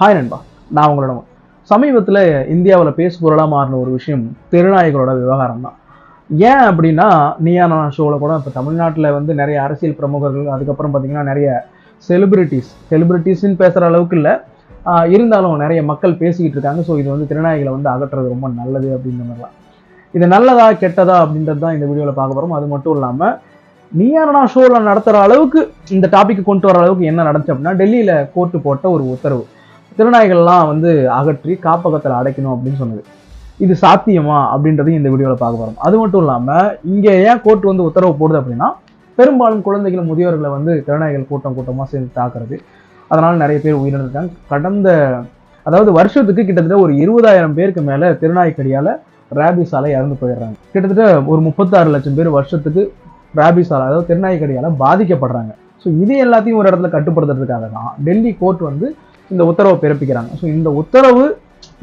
Hi நண்பா. நான் உங்களோட சமீபத்தில் இந்தியாவில் பேசு பொருளாக மாறின ஒரு விஷயம் திருநாயகரோட விவகாரம் தான் ஏன் அப்படின்னா நியானா ஷோவில் கூட இப்போ தமிழ்நாட்டில் வந்து நிறைய அரசியல் பிரமுகர்கள் அதுக்கப்புறம் பார்த்திங்கன்னா நிறைய செலிபிரிட்டிஸ் செலிபிரிட்டிஸ்ன்னு பேசுகிற அளவுக்கு இல்லை. இருந்தாலும் நிறைய மக்கள் பேசிக்கிட்டு இருக்காங்க. ஸோ இது வந்து திருநாயகளை வந்து அகற்றுறது ரொம்ப நல்லது அப்படின்ற மாதிரிலாம் இது நல்லதா கெட்டதா அப்படின்றது தான் இந்த வீடியோவில் பார்க்க போகிறோம் அது மட்டும் இல்லாமல் நீயானா ஷோவில் நடத்துகிற அளவுக்கு இந்த டாபிக் கொண்டு வர அளவுக்கு என்ன நடந்துச்சு அப்படின்னா டெல்லியில் கோர்ட்டு போட்ட ஒரு உத்தரவு. திருநாய்கள்லாம் வந்து அகற்றி காப்பகத்தில் அடைக்கணும் அப்படின்னு சொன்னது. இது சாத்தியமா அப்படின்றதையும் இந்த வீடியோவில் பார்க்க போகிறோம் அது மட்டும் இல்லாமல் இங்கே ஏன் கோர்ட் வந்து உத்தரவு போடுது அப்படின்னா பெரும்பாலும் குழந்தைகள் முதியோர்களை வந்து திருநாய்கள் கூட்டம் கூட்டமாக சேர்ந்து தாக்குறது. அதனால் நிறைய பேர் உயிரிழந்திருக்காங்க. கடந்த அதாவது வருஷத்துக்கு கிட்டத்தட்ட ஒரு இருபதாயிரம் பேருக்கு மேலே திருநாய்க்கடியால் ரேபிஸால இறந்து போயிடுறாங்க. கிட்டத்தட்ட ஒரு முப்பத்தாறு லட்சம் பேர் வருஷத்துக்கு ரேபிஸால் அதாவது திருநாய்க்கடியால் பாதிக்கப்படுறாங்க. ஸோ இது எல்லாத்தையும் ஒரு இடத்துல கட்டுப்படுத்துறதுக்காக தான் டெல்லி கோர்ட் வந்து இந்த உத்தரவை பிறப்பிக்கிறாங்க. ஸோ இந்த உத்தரவு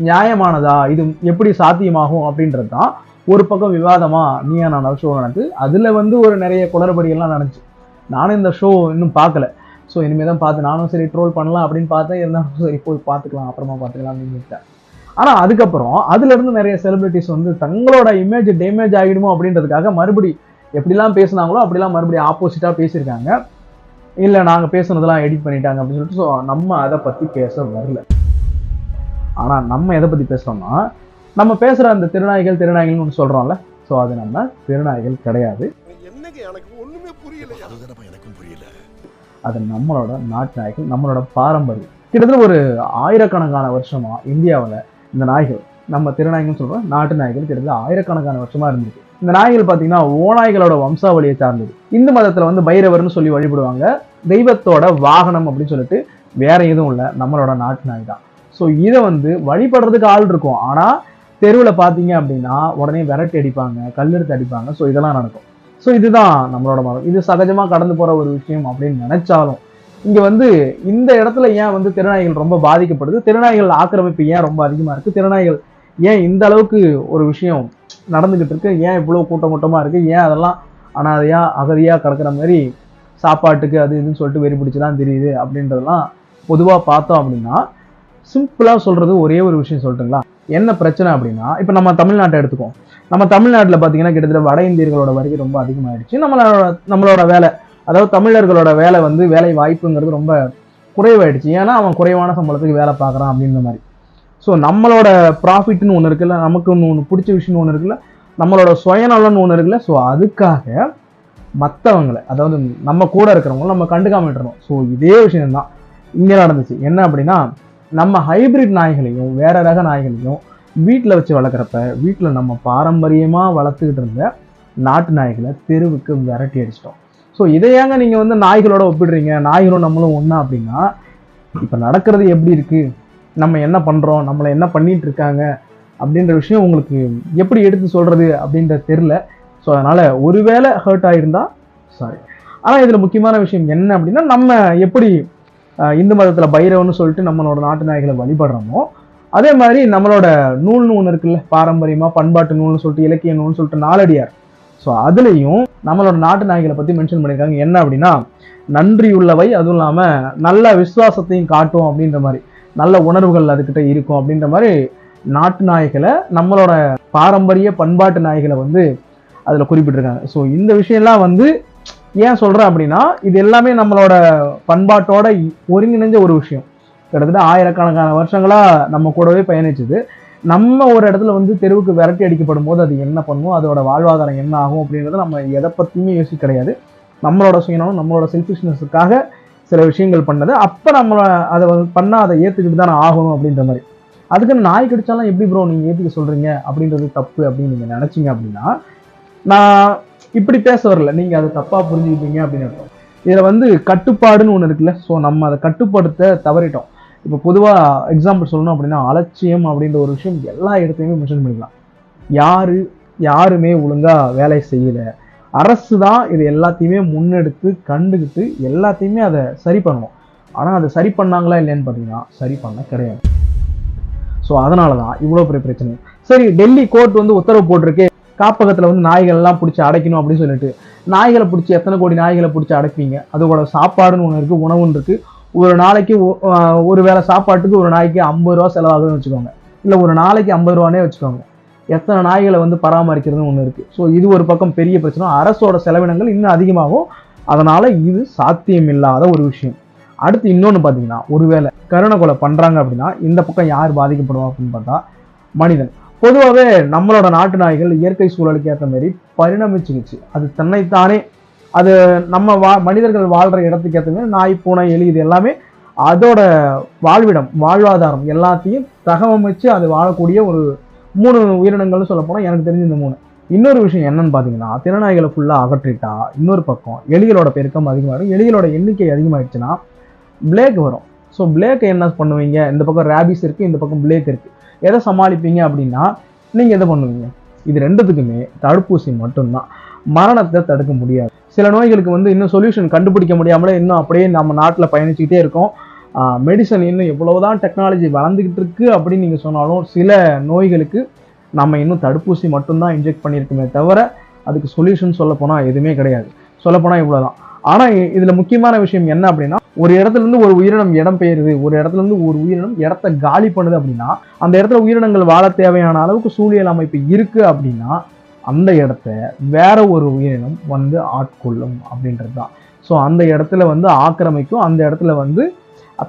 நியாயமானதா? இது எப்படி சாத்தியமாகும் அப்படின்றது தான் ஒரு பக்கம் விவாதமா நீயா நான் ஷோ நடந்து அதில் வந்து ஒரு நிறைய குளறுபடிகள்லாம் நடந்துச்சு. நானும் இந்த ஷோ இன்னும் பார்க்கல. ஸோ இனிமேல் தான் பார்த்து நானும் சரி ட்ரோல் பண்ணலாம் அப்படின்னு பார்த்தேன். இருந்தாலும் சரி போய் பார்த்துக்கலாம் அப்புறமா பார்த்துக்கலாம் அப்படின்னு விட்டேன் ஆனால் அதுக்கப்புறம் அதுலேருந்து நிறைய செலிபிரிட்டிஸ் வந்து தங்களோட இமேஜ் டேமேஜ் ஆகிடுமோ அப்படின்றதுக்காக மறுபடி எப்படிலாம் பேசுனாங்களோ அப்படிலாம் மறுபடியும் ஆப்போசிட்டாக பேசியிருக்காங்க. இல்லை நாங்கள் பேசுனதெல்லாம் எடிட் பண்ணிட்டாங்க அப்படின்னு சொல்லிட்டு ஸோ நம்ம அதை பற்றி பேச வரல. ஆனால் நம்ம எதை பற்றி பேசுகிறோம்னா நம்ம பேசுகிற அந்த திருநாய்கள் திருநாய்கள்னு ஒன்று சொல்கிறோம்ல ஸோ அது நம்ம திருநாய்கள் கிடையாது. என்னங்க எனக்கு ஒண்ணுமே புரியல அதுதானப்பா எனக்கும் புரியல. அது நம்மளோட நாட்டு நாய்கள் நம்மளோட பாரம்பரியம். கிட்டத்தட்ட ஒரு ஆயிரக்கணக்கான வருஷமா இந்தியாவில் இந்த நாய்கள் நம்ம திருநாய்கள்னு சொல்கிறோம் நாட்டு நாய்கள் கிட்டத்தட்ட ஆயிரக்கணக்கான வருஷமாக இருந்தது இந்த நாய்கள் பார்த்தீங்கன்னா ஓநாய்களோட வம்சாவளியை சார்ந்தது. இந்து மதத்தில் வந்து பைரவர்னு சொல்லி வழிபடுவாங்க. தெய்வத்தோட வாகனம் அப்படின்னு சொல்லிட்டு வேற எதுவும் இல்லை நம்மளோட நாட்டு நாய் தான். ஸோ இதை வந்து வழிபடுறதுக்கு ஆள் இருக்கும். ஆனால் தெருவில் பார்த்தீங்க அப்படின்னா உடனே விரட்டி அடிப்பாங்க கல்லெடுத்து அடிப்பாங்க. ஸோ இதெல்லாம் நடக்கும். ஸோ இதுதான் நம்மளோட மதம். இது சகஜமாக கடந்து போகிற ஒரு விஷயம் அப்படின்னு நினைச்சாலும் இங்கே வந்து இந்த இடத்துல ஏன் வந்து திருநாய்கள் ரொம்ப பாதிக்கப்படுது? திருநாய்கள் ஆக்கிரமிப்பு ஏன் ரொம்ப அதிகமாக இருக்குது திருநாய்கள் ஏன் இந்த அளவுக்கு ஒரு விஷயம் நடந்துக்கிட்டு இருக்கு? ஏன் இவ்வளோ கூட்டம் கூட்டமாக இருக்குது ஏன் அதெல்லாம் அனாதையாக அகதியாக கிடக்கிற மாதிரி சாப்பாட்டுக்கு அது இதுன்னு சொல்லிட்டு வெறி பிடிச்சி தான் தெரியுது அப்படின்றதெல்லாம் பொதுவாக பார்த்தோம் அப்படின்னா சிம்பிளாக சொல்கிறது ஒரே ஒரு விஷயம் சொல்லட்டுங்களா? என்ன பிரச்சனை அப்படின்னா இப்போ நம்ம தமிழ்நாட்டை எடுத்துக்கோம் நம்ம தமிழ்நாட்டில் பார்த்தீங்கன்னா கிட்டத்தட்ட வட இந்தியர்களோட வருகை ரொம்ப அதிகமாகிடுச்சு நம்மளோட நம்மளோட வேலை அதாவது தமிழர்களோட வேலை வந்து வேலை வாய்ப்புங்கிறது ரொம்ப குறைவாயிடுச்சு. ஏன்னா அவன் குறைவான சம்பளத்துக்கு வேலை பார்க்குறான் அப்படின்ற மாதிரி. ஸோ நம்மளோட ப்ராஃபிட்னு ஒன்று இருக்குல்ல நமக்கு ஒன்று ஒன்று பிடிச்ச விஷயம்னு ஒன்று இருக்குல்ல நம்மளோட சுயநலம்னு ஒன்று இருக்குல்ல ஸோ அதுக்காக மற்றவங்களை அதாவது நம்ம கூட இருக்கிறவங்கள நம்ம கண்டுக்காம விட்டுறோம் ஸோ இதே விஷயம்தான். இங்கே நடந்துச்சு. என்ன அப்படின்னா நம்ம ஹைபிரிட் நாய்களையும் வேற ரக நாய்களையும் வீட்டில் வச்சு வளர்க்குறப்ப வீட்டில் நம்ம பாரம்பரியமாக வளர்த்துக்கிட்டு இருந்த நாட்டு நாய்களை தெருவுக்கு விரட்டி அடிச்சிட்டோம். ஸோ இதை ஏங்க நீங்கள் வந்து நாய்களோட ஒப்பிடுறீங்க? நாய்களும் நம்மளும் ஒன்றா அப்படின்னா இப்போ நடக்கிறது எப்படி இருக்குது நம்ம என்ன பண்ணுறோம் நம்மளை என்ன பண்ணிட்டு இருக்காங்க அப்படின்ற விஷயம் உங்களுக்கு எப்படி எடுத்து சொல்கிறது அப்படின்ற தெரில ஸோ அதனால் ஒருவேளை ஹர்ட் ஆகிருந்தா சாரி ஆனால் இதில் முக்கியமான விஷயம் என்ன அப்படின்னா நம்ம எப்படி இந்து மதத்தில் பைரவன்னு சொல்லிட்டு நம்மளோட நாட்டு நாய்களை வழிபடுறோமோ அதே மாதிரி நம்மளோட நூல்னு ஒன்று இருக்குல்ல பாரம்பரியமாக பண்பாட்டு நூல்னு சொல்லிட்டு இலக்கிய நூல்னு சொல்லிட்டு நாலடியார். ஸோ அதுலேயும் நம்மளோட நாட்டு நாய்களை பற்றி மென்ஷன் பண்ணியிருக்காங்க. என்ன அப்படின்னா நன்றியுள்ளவை அதுவும் இல்லாமல் நல்ல விசுவாசத்தையும் காட்டும் அப்படின்ற மாதிரி. நல்ல உணர்வுகள் அதுக்கிட்ட இருக்கும் அப்படின்ற மாதிரி நாட்டு நாய்களை நம்மளோட பாரம்பரிய பண்பாட்டு நாய்களை வந்து அதில் குறிப்பிட்டிருக்காங்க. ஸோ இந்த விஷயம்லாம் வந்து ஏன் சொல்கிறேன் அப்படின்னா இது எல்லாமே நம்மளோட பண்பாட்டோட ஒருங்கிணைஞ்ச ஒரு விஷயம். கிட்டத்தட்ட ஆயிரக்கணக்கான வருஷங்களாக நம்ம கூடவே பயணிச்சது. நம்ம ஒரு இடத்துல வந்து தெருவுக்கு விரட்டி அடிக்கப்படும் போது அது என்ன பண்ணும்? அதோட வாழ்வாதாரம் என்ன ஆகும் அப்படின்றத நம்ம எதை பற்றியுமே யோசிக்க கிடையாது. நம்மளோட சுயநலம் நம்மளோட செல்ஃபிஷ்னஸுக்காக சில விஷயங்கள் பண்ணது. அப்போ நம்ம அதை வந்து பண்ணால் அதை ஏற்றுக்கிட்டு தான் ஆகணும் அப்படின்ற மாதிரி. அதுக்குன்னு நாய் கடிச்சாலும் எப்படி ப்ரோ நீங்கள் ஏற்றுக்க சொல்கிறீங்க அப்படின்றது தப்பு அப்படின்னு நீங்கள் நினச்சிங்க அப்படின்னா நான் இப்படி பேச வரல. நீங்கள் அதை தப்பாக புரிஞ்சுக்கிட்டீங்க அப்படின்னு அர்த்தம். இதில் வந்து கட்டுப்பாடுன்னு ஒன்று இருக்குல்ல. ஸோ நம்ம அதை கட்டுப்படுத்த தவறிட்டோம். இப்போ பொதுவாக எக்ஸாம்பிள் சொல்லணும் அப்படின்னா அலட்சியம் அப்படின்ற ஒரு விஷயம் எல்லா இடத்தையுமே மென்ஷன் பண்ணிக்கலாம். யார் யாருமே ஒழுங்காக வேலை செய்யலை. அரசு தான் இது எல்லாத்தையுமே முன்னெடுத்து கண்டுக்கிட்டு எல்லாத்தையுமே அதை சரி பண்ணணும். ஆனால் அதை சரி பண்ணாங்களா இல்லைன்னு பார்த்தீங்கன்னா சரி பண்ண கிடையாது. ஸோ அதனால தான் இவ்வளோ பெரிய பிரச்சனை சரி டெல்லி கோர்ட் வந்து உத்தரவு போட்டிருக்கு. காப்பகத்தில் வந்து நாய்கள்லாம் பிடிச்சி அடைக்கணும் அப்படின்னு சொல்லிட்டு. நாய்களை பிடிச்சி எத்தனை கோடி நாய்களை பிடிச்சி அடைப்பீங்க? அதோட சாப்பாடுன்னு ஒன்று இருக்குது உணவுன்னு இருக்குது ஒரு நாளைக்கு ஒரு வேளை சாப்பாட்டுக்கு ஒரு நாளைக்கு ஐம்பது ரூபா செலவாகுதுன்னு வச்சுக்கோங்க. இல்லை ஒரு நாளைக்கு ஐம்பது ரூபானே வச்சுக்கோங்க. எத்தனை நாய்களை வந்து பராமரிக்கிறதுன்னு ஒன்று இருக்குது ஸோ இது ஒரு பக்கம் பெரிய பிரச்சனை. அரசோட செலவினங்கள் இன்னும் அதிகமாகும். அதனால் இது சாத்தியமில்லாத ஒரு விஷயம். அடுத்து இன்னொன்று பார்த்தீங்கன்னா ஒருவேளை கருணை கொலை பண்ணுறாங்க அப்படின்னா இந்த பக்கம் யார் பாதிக்கப்படுவா அப்படின்னு பார்த்தா மனிதன். பொதுவாகவே நம்மளோட நாட்டு நாய்கள் இயற்கை சூழலுக்கு ஏற்ற மாரி பரிணமிச்சுக்கிச்சு. அது தன்னைத்தானே அது நம்ம வா மனிதர்கள் வாழ்கிற இடத்துக்கு ஏற்ற மாதிரி நாய் பூனை எலி இது எல்லாமே அதோட வாழ்விடம் வாழ்வாதாரம் எல்லாத்தையும் தகவமைச்சு அது வாழக்கூடிய ஒரு மூணு உயிரினங்கள்னு சொல்ல போனால் எனக்கு தெரிஞ்ச இந்த மூணு. இன்னொரு விஷயம் என்னன்னு பார்த்தீங்கன்னா திறனாய்களை ஃபுல்லாக அகற்றிட்டா இன்னொரு பக்கம் எலிகளோட பெருக்கம் அதிகமாகிடும் எலிகளோட எண்ணிக்கை அதிகமாகிடுச்சுன்னா பிளேக் வரும். ஸோ பிளேக்கை என்ன பண்ணுவீங்க? இந்த பக்கம் ரேபிஸ் இருக்குது இந்த பக்கம் பிளேக் இருக்குது எதை சமாளிப்பீங்க அப்படின்னா நீங்கள் எதை பண்ணுவீங்க? இது ரெண்டுத்துக்குமே தடுப்பூசி மட்டும்தான். மரணத்தை தடுக்க முடியாது. சில நோய்களுக்கு வந்து இன்னும் சொல்யூஷன் கண்டுபிடிக்க முடியாமலே இன்னும் அப்படியே நம்ம நாட்டில் பயணிச்சுக்கிட்டே இருக்கோம். மெடிசன் இன்னும் எவ்வளவுதான் டெக்னாலஜி வளர்ந்துக்கிட்டு இருக்கு அப்படின்னு நீங்கள் சொன்னாலும் சில நோய்களுக்கு நம்ம இன்னும் தடுப்பூசி மட்டும்தான் இன்ஜெக்ட் பண்ணியிருக்குமே தவிர அதுக்கு சொல்யூஷன் சொல்ல போனால் எதுவுமே கிடையாது. சொல்லப்போனால் இவ்வளோ இவ்வளோதான் ஆனால் இதில் முக்கியமான விஷயம் என்ன அப்படின்னா ஒரு இடத்துல இருந்து ஒரு உயிரினம் இடம் பெயருது ஒரு இடத்துல இருந்து ஒரு உயிரினம் இடத்த காலி பண்ணுது அப்படின்னா அந்த இடத்துல உயிரினங்கள் வாழ தேவையான அளவுக்கு சூழியல் அமைப்பு இருக்குது அப்படின்னா அந்த இடத்த வேற ஒரு உயிரினம் வந்து ஆட்கொள்ளும் அப்படின்றது தான் ஸோ அந்த இடத்துல வந்து ஆக்கிரமிக்கும் அந்த இடத்துல வந்து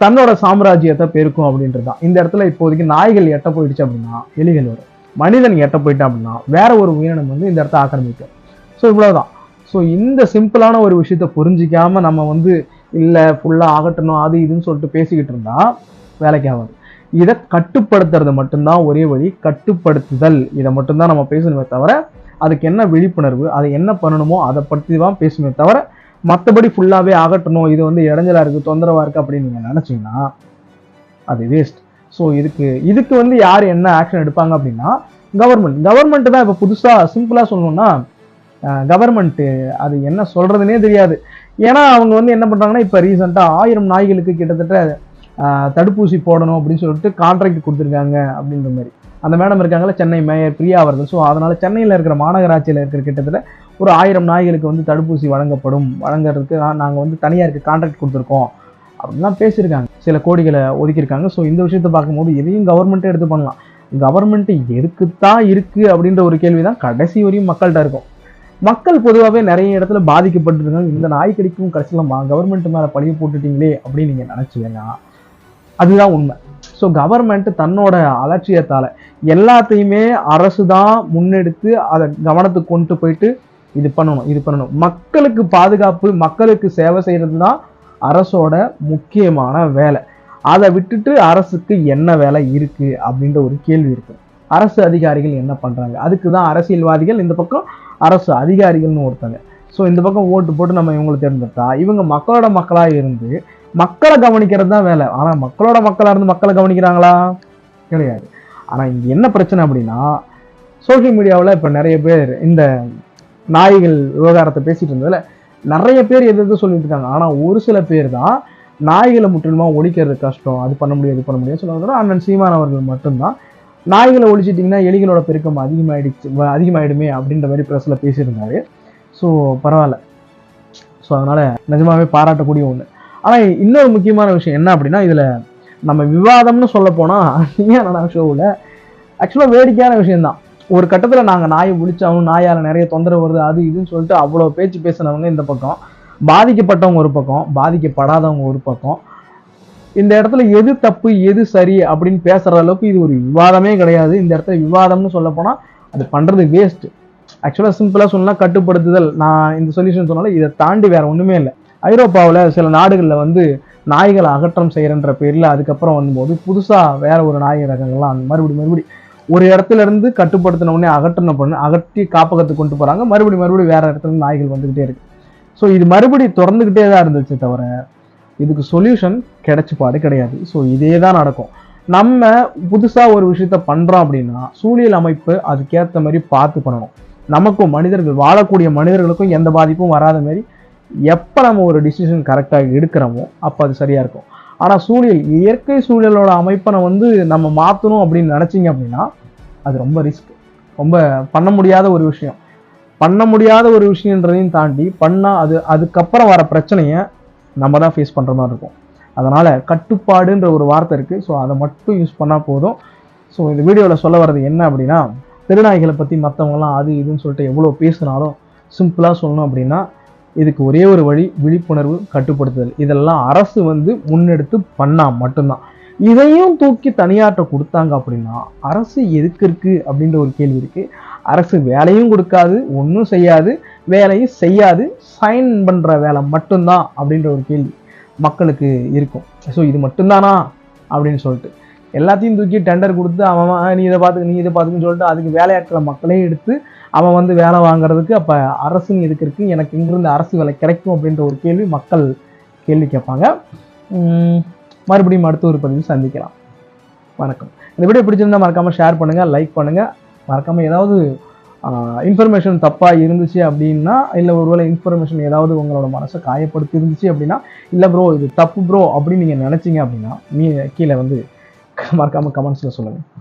தன்னோட சாம்ராஜ்யத்தை பெருக்கும் அப்படின்றது தான் இந்த இடத்துல இப்போதைக்கு நாய்கள் எட்ட போயிடுச்சு அப்படின்னா எலிகள் வரும். மனிதன் எட்ட போயிட்டான் அப்படின்னா வேற ஒரு உயிரினம் வந்து இந்த இடத்த ஆக்கிரமிக்கும். ஸோ இவ்வளவுதான். ஸோ இந்த சிம்பிளான ஒரு விஷயத்த புரிஞ்சிக்காம நம்ம வந்து இல்லை ஃபுல்லாக ஆகட்டணும் அது இதுன்னு சொல்லிட்டு பேசிக்கிட்டு இருந்தா வேலைக்கு ஆகாது. இதை கட்டுப்படுத்துறது மட்டும்தான் ஒரே வழி கட்டுப்படுத்துதல். இதை மட்டும்தான் நம்ம பேசணுமே தவிர அதுக்கு என்ன விழிப்புணர்வு அதை என்ன பண்ணணுமோ அதை பற்றி தான் பேசணுமே தவிர மற்றபடி ஃபுல்லாகவே அகட்டணும் இது வந்து இடைஞ்சலாக இருக்குது தொந்தரவாக இருக்குது அப்படின்னு நீங்கள் நினச்சிங்கன்னா அது வேஸ்ட் ஸோ இதுக்கு இதுக்கு வந்து யார் என்ன ஆக்ஷன் எடுப்பாங்க அப்படின்னா கவர்மெண்ட் கவர்மெண்ட் தான் இப்போ புதுசாக சிம்பிளாக சொல்லணும்னா கவர்மெண்ட்டு அது என்ன சொல்கிறதுனே தெரியாது. ஏன்னா அவங்க வந்து என்ன பண்ணுறாங்கன்னா இப்போ ரீசெண்டாக ஆயிரம் நாய்களுக்கு கிட்டத்தட்ட தடுப்பூசி போடணும் அப்படின்னு சொல்லிட்டு கான்ட்ராக்ட் கொடுத்துருக்காங்க அப்படின்ற மாதிரி. அந்த மேடம் இருக்காங்களே சென்னை மேயர் பிரியா அவர்கள். ஸோ அதனால் சென்னையில் இருக்கிற மாநகராட்சியில் இருக்கிற கிட்டத்தட்ட ஒரு ஆயிரம் நாய்களுக்கு வந்து தடுப்பூசி வழங்கப்படும். வழங்குறதுக்கு நாங்கள் வந்து தனியாருக்கு கான்ட்ராக்ட் கொடுத்துருக்கோம். அப்படின்லாம் பேசியிருக்காங்க. சில கோடிகளை ஒதுக்கியிருக்காங்க. ஸோ இந்த விஷயத்தை பார்க்கும்போது எதையும் கவர்மெண்ட்டே எடுத்து பண்ணலாம். கவர்மெண்ட் எதுக்குத்தான் இருக்குது அப்படின்ற ஒரு கேள்வி தான் கடைசி வரையும் மக்கள்கிட்ட இருக்கும். மக்கள் பொதுவாகவே நிறைய இடத்துல பாதிக்கப்பட்டிருக்காங்க. இந்த நாய் கடிக்கும் கடைசியில் கவர்மெண்ட் மேலே பழிய போட்டுட்டீங்களே அப்படின்னு நீங்கள் நினச்சிங்கன்னா அதுதான் உண்மை. ஸோ கவர்மெண்ட் தன்னோட அலட்சியத்தால் எல்லாத்தையுமே அரசு தான் முன்னெடுத்து அதை கவனத்துக்கு கொண்டு போயிட்டு இது பண்ணணும் இது பண்ணணும். மக்களுக்கு பாதுகாப்பு மக்களுக்கு சேவை செய்கிறது தான் அரசோட முக்கியமான வேலை. அதை விட்டுட்டு அரசுக்கு என்ன வேலை இருக்குது அப்படின்ற ஒரு கேள்வி இருக்குது அரசு அதிகாரிகள் என்ன பண்ணுறாங்க அதுக்கு தான் அரசியல்வாதிகள் இந்த பக்கம் அரசு அதிகாரிகள்னு ஒருத்தங்க. ஸோ இந்த பக்கம் ஓட்டு போட்டு நம்ம இவங்களை தேர்ந்தெடுத்தா இவங்க மக்களோட மக்களாக இருந்து மக்களை கவனிக்கிறது தான் வேலை. ஆனால் மக்களோட மக்களாக இருந்து மக்களை கவனிக்கிறாங்களா? கிடையாது. ஆனால் இங்கே என்ன பிரச்சனை அப்படின்னா சோஷியல் மீடியாவில் இப்போ நிறைய பேர் இந்த நாய்கள் விவகாரத்தை பேசிட்டு இருந்ததுல நிறைய பேர் எது எது சொல்லிட்டு இருக்காங்க. ஆனால் ஒரு சில பேர் தான் நாய்களை முற்றிலுமா ஒழிக்கிறது கஷ்டம். அது பண்ண முடியாது இது பண்ண முடியாது சொல்லுவாங்க. அண்ணன் சீமான் அவர்கள் மட்டும்தான். நாய்களை ஒழிச்சிட்டிங்கன்னா எலிகளோட பெருக்கம் அதிகமாயிடுச்சு அதிகமாயிடுமே அப்படின்ற மாதிரி ப்ரெஸ்ஸில் பேசியிருந்தாரு. ஸோ பரவாயில்ல. ஸோ அதனால் நிஜமாவே பாராட்டக்கூடிய ஒன்று ஆனால் இன்னொரு முக்கியமான விஷயம் என்ன அப்படின்னா இதில் நம்ம விவாதம்னு சொல்ல போனால் ஏன் ஷோவில் ஆக்சுவலாக வேடிக்கையான விஷயம்தான். ஒரு கட்டத்தில் நாங்கள் நாயை ஒழிச்சாலும் நாயால் நிறைய தொந்தரவு வருது அது இதுன்னு சொல்லிட்டு அவ்வளோ பேச்சு பேசினவங்க இந்த பக்கம். பாதிக்கப்பட்டவங்க ஒரு பக்கம் பாதிக்கப்படாதவங்க ஒரு பக்கம். இந்த இடத்துல எது தப்பு எது சரி அப்படின்னு பேசுகிற அளவுக்கு இது ஒரு விவாதமே கிடையாது. இந்த இடத்துல விவாதம்னு சொல்ல அது பண்ணுறது வேஸ்ட் ஆக்சுவலாக சிம்பிளாக சொன்னால் கட்டுப்படுத்துதல். நான் இந்த சொல்யூஷன் சொன்னாலும் இதை தாண்டி வேறு ஒன்றுமே இல்லை. ஐரோப்பாவில் சில நாடுகளில் வந்து நாய்களை அகற்றம் செய்கிறன்ற பேரில் அதுக்கப்புறம் வரும்போது புதுசாக வேற ஒரு நாய் ரகங்கள்லாம் அந்த மறுபடி மறுபடி ஒரு இடத்துல இருந்து கட்டுப்படுத்தின உடனே அகற்றன பண்ணு அகற்றி காப்பகத்துக்கு கொண்டு போறாங்க. மறுபடியும் மறுபடியும் வேற இடத்துல இருந்து நாய்கள் வந்துகிட்டே இருக்கு. ஸோ இது மறுபடி திறந்துகிட்டே தான் இருந்துச்சு தவிர இதுக்கு சொல்யூஷன் கிடைச்ச பாடு கிடையாது. ஸோ இதே தான் நடக்கும். நம்ம புதுசாக ஒரு விஷயத்த பண்ணுறோம் அப்படின்னா சூழியல் அமைப்பு அதுக்கேற்ற மாதிரி பார்த்து பண்ணணும். நமக்கும் மனிதர்கள் வாழக்கூடிய மனிதர்களுக்கும் எந்த பாதிப்பும் வராத மாதிரி எப்போ நம்ம ஒரு டிசிஷன் கரெக்டாக எடுக்கிறோமோ அப்போ அது சரியாக இருக்கும். ஆனால் சூழல் இயற்கை சூழலோட அமைப்பை வந்து நம்ம மாற்றணும் அப்படின்னு நினச்சிங்க அப்படின்னா அது ரொம்ப ரிஸ்க் ரொம்ப பண்ண முடியாத ஒரு விஷயம். பண்ண முடியாத ஒரு விஷயன்றதையும் தாண்டி பண்ணால் அது அதுக்கப்புறம் வர பிரச்சனையை நம்ம தான் ஃபேஸ் பண்ணுற மாதிரி இருக்கும். அதனால் கட்டுப்பாடுன்ற ஒரு வார்த்தை இருக்குது ஸோ அதை மட்டும் யூஸ் பண்ணால் போதும். ஸோ இந்த வீடியோவில் சொல்ல வர்றது என்ன அப்படின்னா திருநாய்களை பற்றி மற்றவங்களாம் அது இதுன்னு சொல்லிட்டு எவ்வளோ பேசினாலும் சிம்பிளாக சொல்லணும் அப்படின்னா இதுக்கு ஒரே ஒரு வழி விழிப்புணர்வு கட்டுப்படுத்துதல். இதெல்லாம் அரசு வந்து முன்னெடுத்து பண்ணால் மட்டும்தான். இதையும் தூக்கி தனியாற்ற கொடுத்தாங்க அப்படின்னா அரசு எதுக்கு இருக்கு அப்படின்ற ஒரு கேள்வி இருக்கு. அரசு வேலையும் கொடுக்காது ஒன்றும் செய்யாது வேலையும் செய்யாது சைன் பண்ணுற வேலை மட்டும்தான் அப்படின்ற ஒரு கேள்வி மக்களுக்கு இருக்கும். ஸோ இது மட்டும்தானா அப்படின்னு சொல்லிட்டு. எல்லாத்தையும் தூக்கி டெண்டர் கொடுத்து அவன் நீ இதை பார்த்துக்க நீ இதை பார்த்துக்குன்னு சொல்லிட்டு அதுக்கு வேலையாட்களை மக்களையும் எடுத்து அவன் வந்து வேலை வாங்குறதுக்கு அப்போ அரசுன்னு எதுக்கு இருக்குது எனக்கு இங்கிருந்து அரசு வேலை கிடைக்கும் அப்படின்ற ஒரு கேள்வி மக்கள் கேள்வி கேட்பாங்க. மறுபடியும் அடுத்த ஒரு பதிவில் சந்திக்கலாம். வணக்கம். இந்த வீடியோ பிடிச்சிருந்தா மறக்காமல் ஷேர் பண்ணுங்கள் லைக் பண்ணுங்கள் மறக்காமல் ஏதாவது இன்ஃபர்மேஷன் தப்பாக இருந்துச்சு அப்படின்னா இல்லை ஒருவேளை இன்ஃபர்மேஷன் ஏதாவது உங்களோட மனசை காயப்படுத்தி இருந்துச்சு அப்படின்னா இல்லை ப்ரோ இது தப்பு ப்ரோ அப்படின்னு நீங்கள் நினச்சிங்க அப்படின்னா நீ கீழே வந்து மறக்காமல் கமெண்ட்ஸில் சொல்லுங்கள்